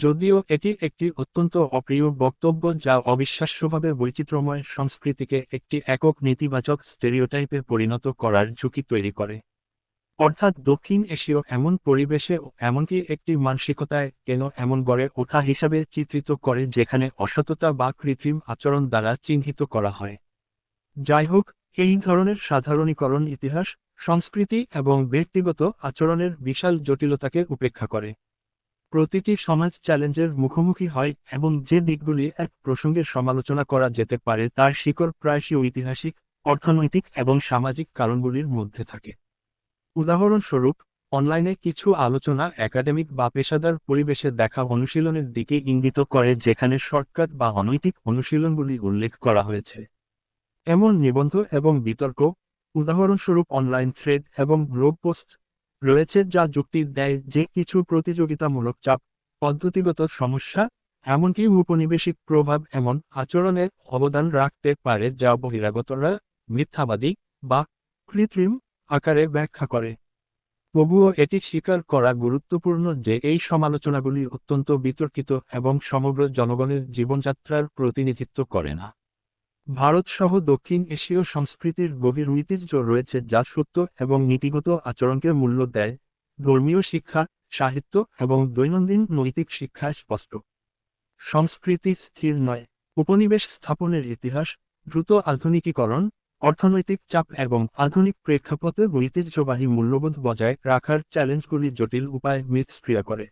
যদিও এটি একটি অত্যন্ত অপ্রিয় বক্তব্য যা অবিশ্বাস্যভাবে বৈচিত্র্যময় সংস্কৃতিকে একটি একক নেতিবাচক স্টেরিওটাইপে পরিণত করার ঝুঁকি তৈরি করে। অর্থাৎ দক্ষিণ এশীয় এমন পরিবেশে এমনকি একটি মানসিকতায় কেন এমন গড়ে ওঠা হিসাবে চিত্রিত করে যেখানে অসততা বা কৃত্রিম আচরণ দ্বারা চিহ্নিত করা হয়। যাই হোক, এই ধরনের সাধারণীকরণ ইতিহাস, সংস্কৃতি এবং ব্যক্তিগত আচরণের বিশাল জটিলতাকে উপেক্ষা করে। প্রতিটি সমাজ চ্যালেঞ্জের মুখোমুখি হয় এবং যে দিকগুলি এক প্রসঙ্গের সমালোচনা করা যেতে পারে তার শিকড় প্রায়শই ঐতিহাসিক, অর্থনৈতিক এবং সামাজিক কারণগুলির মধ্যে থাকে। উদাহরণস্বরূপ, অনলাইনে কিছু আলোচনা একাডেমিক বা পেশাদার পরিবেশে দেখা অনুশীলনের দিকে ইঙ্গিত করে যেখানে শর্টকাট বা অনৈতিক অনুশীলনগুলি উল্লেখ করা হয়েছে। এমন নিবন্ধ এবং বিতর্ক, উদাহরণস্বরূপ অনলাইন থ্রেড এবং ব্লগ পোস্ট রয়েছে যা যুক্তি দেয় যে কিছু প্রতিযোগিতামূলক চাপ, পদ্ধতিগত সমস্যা, এমনকি উপনিবেশিক প্রভাব এমন আচরণে অবদান রাখতে পারে যা বহিরাগতরা মিথ্যাবাদী বা কৃত্রিম আকারে ব্যাখ্যা করে। তবুও এটি স্বীকার করা গুরুত্বপূর্ণ যে এই সমালোচনাগুলি অত্যন্ত বিতর্কিত এবং সমগ্র জনগণের জীবনযাত্রার প্রতিনিধিত্ব করে না। ভারত সহ দক্ষিণ এশীয় সংস্কৃতির গভীর ঐতিহ্য রয়েছে যা সত্য এবং নীতিগত আচরণকে মূল্য দেয়। ধর্মীয় শিক্ষা, সাহিত্য এবং দৈনন্দিন নৈতিক শিক্ষায় স্পষ্ট। সংস্কৃতি স্থির নয়। উপনিবেশ স্থাপনের ইতিহাস, দ্রুত আধুনিকীকরণ, অর্থনৈতিক চাপ এবং আধুনিক প্রেক্ষাপটে ঐতিহ্যবাহী মূল্যবোধ বজায় রাখার চ্যালেঞ্জগুলি জটিল উপায় মিথস্ক্রিয়া করে।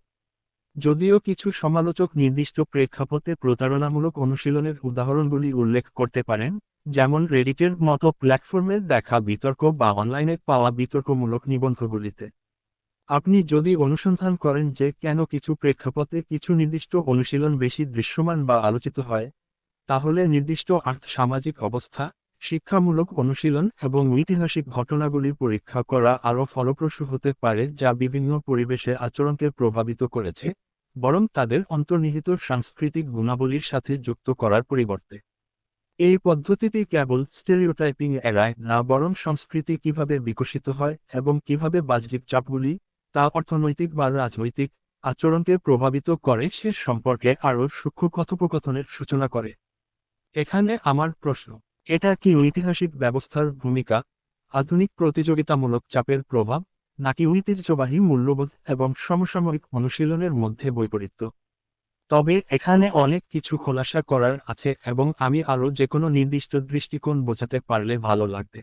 যদিও কিছু সমালোচক নির্দিষ্ট প্রেক্ষাপটে প্রতারণামূলক অনুশীলনের উদাহরণগুলি উল্লেখ করতে পারেন, যেমন রেডিটের মতো প্ল্যাটফর্মে দেখা বিতর্ক বা অনলাইনে পাওয়া বিতর্কমূলক নিবন্ধগুলিতে। আপনি যদি অনুসন্ধান করেন যে কেন কিছু প্রেক্ষাপটে কিছু নির্দিষ্ট অনুশীলন বেশি দৃশ্যমান বা আলোচিত হয়, তাহলে নির্দিষ্ট আর্থ সামাজিক অবস্থা, শিক্ষামূলক অনুশীলন এবং ঐতিহাসিক ঘটনাগুলি পরীক্ষা করা আরও ফলপ্রসূ হতে পারে যা বিভিন্ন পরিবেশে আচরণকে প্রভাবিত করেছে। বরং তাদের অন্তর্নিহিত সাংস্কৃতিক গুণাবলীর সাথে যুক্ত করার পরিবর্তে। এই পদ্ধতিটি কেবল স্টেরিওটাইপিং এড়ায় না, বরং সংস্কৃতি কীভাবে বিকশিত হয় এবং কীভাবে বাহ্যিক চাপগুলি, তা অর্থনৈতিক বা রাজনৈতিক, আচরণকে প্রভাবিত করে সে সম্পর্কে আরও সূক্ষ্ম কথোপকথনের সূচনা করে। এখানে আমার প্রশ্ন, এটা কি ঐতিহাসিক ব্যবস্থার ভূমিকা? আধুনিক প্রতিযোগিতামূলক চাপের প্রভাব? নাকি ঐতিহ্যবাহী মূল্যবোধ এবং সমসাময়িক অনুশীলনের মধ্যে বৈপরীত্য? তবে এখানে অনেক কিছু খোলাসা করার আছে এবং আমি আরও যে কোনো নির্দিষ্ট দৃষ্টিকোণ বোঝাতে পারলে ভালো লাগবে।